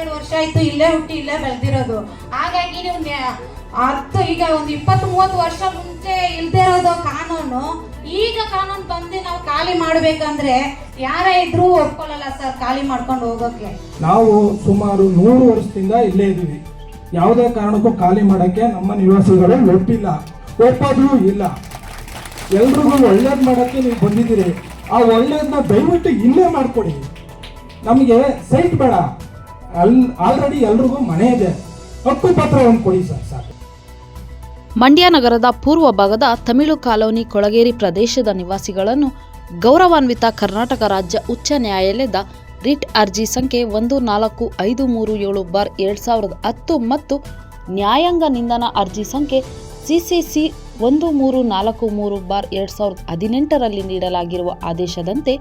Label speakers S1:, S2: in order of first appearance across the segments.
S1: ಇಪ್ಪತ್ತೆರಡು ವರ್ಷ ಆಯ್ತು, ಇಲ್ಲೇ ಹುಟ್ಟಿ, ಇಲ್ಲೇ ಬೆಳೆದಿರೋದು. ಹಾಗಾಗಿ ನೀವು ಅರ್ಥ ಈಗ ಒಂದು ಇಪ್ಪತ್ತು ಮೂವತ್ತು ವರ್ಷ ಮುಂಚೆ ಇಲ್ದೇ ಇರೋದು ಕಾನೂನು. ಈಗ ಕಾನೂನು ಬಂದು ನಾವು ಖಾಲಿ ಮಾಡ್ಬೇಕಂದ್ರೆ ಯಾರೇ ಇದ್ರೂ ಒಪ್ಕೊಳ್ಳಲ್ಲ ಸರ್ ಖಾಲಿ ಮಾಡ್ಕೊಂಡು ಹೋಗೋಕೆ.
S2: ನಾವು ಸುಮಾರು ನೂರು ವರ್ಷದಿಂದ ಇಲ್ಲೇ ಇದ್ದೀವಿ. ಯಾವುದೇ ಕಾರಣಕ್ಕೂ ಖಾಲಿ ಮಾಡಕ್ಕೆ ನಮ್ಮ ನಿವಾಸಿಗಳು ಒಪ್ಪಿಲ್ಲ. ಒಪ್ಪಾದ್ರೂ ಇಲ್ಲ. ಎಲ್ರಿಗೂ ಒಳ್ಳೇದು ಮಾಡೋಕ್ಕೆ ನೀವು ಬಂದಿದ್ದೀರಿ. ಆ ಒಳ್ಳೇದನ್ನ ದಯವಿಟ್ಟು ಇಲ್ಲೇ ಮಾಡಿಕೊಡಿ. ನಮಗೆ ಸೈಟ್ ಬೇಡ. ಆಲ್ರೆಡಿ ಎಲ್ರಿಗೂ ಮನೆ ಇದೆ. ಕೊಡಿ ಸರ್
S3: ಮಂಡ್ಯ ನಗರದ ಪೂರ್ವ ಭಾಗದ ತಮಿಳು ಕಾಲೋನಿ ಕೊಳಗೇರಿ ಪ್ರದೇಶದ ನಿವಾಸಿಗಳನ್ನು ಗೌರವಾನ್ವಿತ ಕರ್ನಾಟಕ ರಾಜ್ಯ ಉಚ್ಚ ನ್ಯಾಯಾಲಯದ ರಿಟ್ ಅರ್ಜಿ ಸಂಖ್ಯೆ ಒಂದು, ನಾಲ್ಕು, ಐದು, ಮೂರು, ಏಳು ಬಾರ್ ಎರಡು ಸಾವಿರದ ಹತ್ತು ಮತ್ತು ನ್ಯಾಯಾಂಗ ನಿಂದನ ಅರ್ಜಿ ಸಂಖ್ಯೆ ಸಿಸಿಸಿ ಒಂದು, ಮೂರು, ನಾಲ್ಕು, ಮೂರು ಬಾರ್ ಎರಡು ಸಾವಿರದ ಹದಿನೆಂಟರಲ್ಲಿ ನೀಡಲಾಗಿರುವ ಆದೇಶದಂತೆ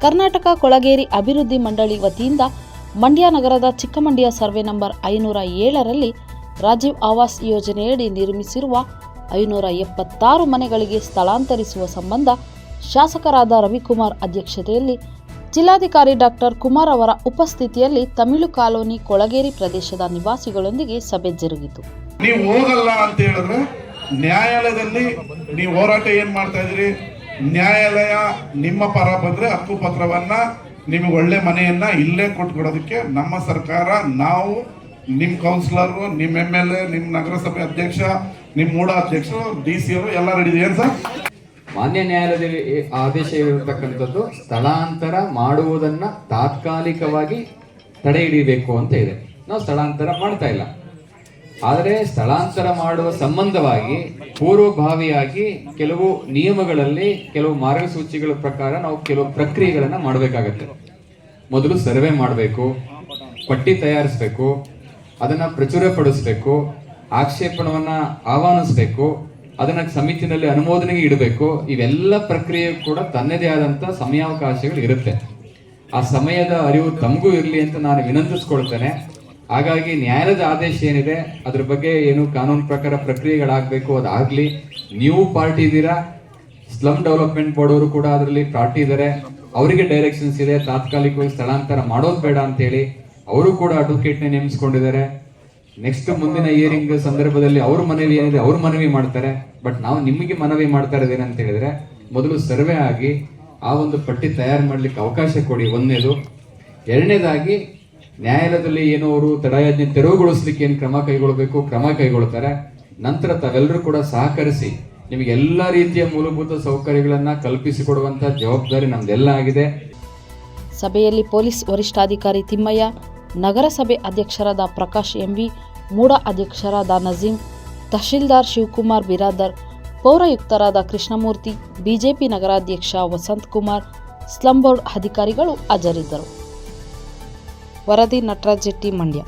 S3: ಕರ್ನಾಟಕ ಕೊಳಗೇರಿ ಅಭಿವೃದ್ಧಿ ಮಂಡಳಿ ವತಿಯಿಂದ ಮಂಡ್ಯ ನಗರದ ಚಿಕ್ಕಮಂಡ್ಯ ಸರ್ವೆ ನಂಬರ್ ಐನೂರ ಏಳರಲ್ಲಿ ರಾಜೀವ್ ಆವಾಸ್ ಯೋಜನೆಯಡಿ ನಿರ್ಮಿಸಿರುವ ಐನೂರ ಎಪ್ಪತ್ತಾರು ಮನೆಗಳಿಗೆ ಸ್ಥಳಾಂತರಿಸುವ ಸಂಬಂಧ ಶಾಸಕರಾದ ರವಿಕುಮಾರ್ ಅಧ್ಯಕ್ಷತೆಯಲ್ಲಿ ಜಿಲ್ಲಾಧಿಕಾರಿ ಡಾಕ್ಟರ್ ಕುಮಾರ್ ಅವರ ಉಪಸ್ಥಿತಿಯಲ್ಲಿ ತಮಿಳು ಕಾಲೋನಿ ಕೊಳಗೇರಿ ಪ್ರದೇಶದ ನಿವಾಸಿಗಳೊಂದಿಗೆ ಸಭೆ ಜರುಗಿತು.
S4: ನೀವು ಹೋಗಲ್ಲ ಅಂತ ಹೇಳಿದ್ರೆ ನ್ಯಾಯಾಲಯದಲ್ಲಿ ನೀವು ಹೋರಾಟ ಏನ್ ಮಾಡ್ತಾ ಇದ್ರಿ ನ್ಯಾಯಾಲಯ ನಿಮ್ಮ ಪರ ಬಂದ್ರೆ ಹಕ್ಕು ಪತ್ರವನ್ನ ನಿಮಗೆ ಒಳ್ಳೆ ಮನೆಯನ್ನ ಇಲ್ಲೇ ಕೊಟ್ಕೊಡೋದಕ್ಕೆ ನಮ್ಮ ಸರ್ಕಾರ, ನಾವು ನಿಮ್ಮ ಕೌನ್ಸಿಲರ್ ನಿಮ್ಮ ಎಂ ಎಲ್ ಎ ನಿಮ್ಮ ನಗರಸಭೆ ಅಧ್ಯಕ್ಷ ನಿಮ್ಮ ಮೂಡ ಅಧ್ಯಕ್ಷರು ಡಿ ಸಿ ಅವರು ಎಲ್ಲ ರೆಡಿ ಏನ್ ಸರ್?
S5: ಮಾನ್ಯ ನ್ಯಾಯಾಲಯದಲ್ಲಿ ಆದೇಶ ಇರತಕ್ಕಂಥದ್ದು ಸ್ಥಳಾಂತರ ಮಾಡುವುದನ್ನ ತಾತ್ಕಾಲಿಕವಾಗಿ ತಡೆ ಹಿಡಿಬೇಕು ಅಂತ ಇದೆ. ನಾವು ಸ್ಥಳಾಂತರ ಮಾಡ್ತಾ ಇಲ್ಲ. ಆದರೆ ಸ್ಥಳಾಂತರ ಮಾಡುವ ಸಂಬಂಧವಾಗಿ ಪೂರ್ವಭಾವಿಯಾಗಿ ಕೆಲವು ನಿಯಮಗಳಲ್ಲಿ ಕೆಲವು ಮಾರ್ಗಸೂಚಿಗಳ ಪ್ರಕಾರ ನಾವು ಕೆಲವು ಪ್ರಕ್ರಿಯೆಗಳನ್ನು ಮಾಡಬೇಕಾಗತ್ತೆ. ಮೊದಲು ಸರ್ವೆ ಮಾಡಬೇಕು, ಪಟ್ಟಿ ತಯಾರಿಸಬೇಕು, ಅದನ್ನ ಪ್ರಚುರಪಡಿಸಬೇಕು, ಆಕ್ಷೇಪಣವನ್ನ ಆಹ್ವಾನಿಸಬೇಕು, ಅದನ್ನ ಸಮಿತಿನಲ್ಲಿ ಅನುಮೋದನೆಗೆ ಇಡಬೇಕು, ಇವೆಲ್ಲ ಪ್ರಕ್ರಿಯೆ ಕೂಡ ತನ್ನದೇ ಆದಂತ ಸಮಯಾವಕಾಶಗಳು ಇರುತ್ತೆ. ಆ ಸಮಯದ ಅರಿವು ತಮಗೂ ಇರಲಿ ಅಂತ ನಾನು ವಿನಂತಿಸ್ಕೊಳ್ತೇನೆ. ಹಾಗಾಗಿ ನ್ಯಾಯಾಲಯದ ಆದೇಶ ಏನಿದೆ, ಅದ್ರ ಬಗ್ಗೆ ಏನು ಕಾನೂನು ಪ್ರಕಾರ ಪ್ರಕ್ರಿಯೆಗಳಾಗಬೇಕು, ಅದಾಗ್ಲಿ, ನೀವು ಪಾರ್ಟಿ ಇದ್ದೀರಾ, ಸ್ಲಮ್ ಡೆವಲಪ್ಮೆಂಟ್ ಬೋರ್ಡ್ ಅವರು ಕೂಡ ಅದರಲ್ಲಿ ಪಾರ್ಟಿ ಇದ್ದಾರೆ, ಅವರಿಗೆ ಡೈರೆಕ್ಷನ್ಸ್ ಇದೆ, ತಾತ್ಕಾಲಿಕವಾಗಿ ಸ್ಥಳಾಂತರ ಮಾಡೋದು ಬೇಡ ಅಂತೇಳಿ ಅವರು ಕೂಡ ಅಡ್ವೊಕೇಟ್ನ ನೇಮಿಸ್ಕೊಂಡಿದ್ದಾರೆ. ನೆಕ್ಸ್ಟ್ ಮುಂದಿನ ಇಯರಿಂಗ್ ಸಂದರ್ಭದಲ್ಲಿ ಅವ್ರ ಮನವಿ ಏನಿದೆ, ಅವ್ರ ಮನವಿ ಮಾಡ್ತಾರೆ ಬಟ್ ನಾವು ನಿಮಗೆ ಮನವಿ ಮಾಡ್ತಾ ಇರೋದೇನಂತ ಹೇಳಿದ್ರೆ, ಮೊದಲು ಸರ್ವೆ ಆಗಿ ಆ ಒಂದು ಪಟ್ಟಿ ತಯಾರು ಮಾಡ್ಲಿಕ್ಕೆ ಅವಕಾಶ ಕೊಡಿ. ಒಂದನೇದು ಎರಡನೇದಾಗಿ ನ್ಯಾಯಾಲಯದಲ್ಲಿ ಏನೋ ಅವರು ತಡೆಯಾಜ್ಞೆ ತೆರವುಗೊಳಿಸ್ಲಿಕ್ಕೆ ಏನು ಕ್ರಮ ಕೈಗೊಳ್ಳಬೇಕು, ಕ್ರಮ ಕೈಗೊಳ್ತಾರೆ. ನಂತರ ತಾವೆಲ್ಲರೂ ಕೂಡ ಸಹಕರಿಸಿ ನಿಮಗೆ ಎಲ್ಲ ರೀತಿಯ ಮೂಲಭೂತ ಸೌಕರ್ಯಗಳನ್ನ ಕಲ್ಪಿಸಿಕೊಡುವಂತ ಜವಾಬ್ದಾರಿ ನಮ್ದೆಲ್ಲ ಆಗಿದೆ.
S3: ಸಭೆಯಲ್ಲಿ ಪೊಲೀಸ್ ವರಿಷ್ಠಾಧಿಕಾರಿ ತಿಮ್ಮಯ್ಯ, ನಗರಸಭೆ ಅಧ್ಯಕ್ಷರಾದ ಪ್ರಕಾಶ್ ಎಂವಿ, ಮೂಡ ಅಧ್ಯಕ್ಷರಾದ ನಜೀಂ, ತಹಶೀಲ್ದಾರ್ ಶಿವಕುಮಾರ್ ಬಿರಾದರ್, ಪೌರಾಯುಕ್ತರಾದ ಕೃಷ್ಣಮೂರ್ತಿ, ಬಿಜೆಪಿ ನಗರಾಧ್ಯಕ್ಷ ವಸಂತ್ ಕುಮಾರ್ ಸ್ಲಂ ಬೋರ್ಡ್ ಅಧಿಕಾರಿಗಳು ಹಾಜರಿದ್ದರು. ವರದಿ ನಟರಾಜ್ ಜೆಟ್ಟಿ ಮಂಡ್ಯ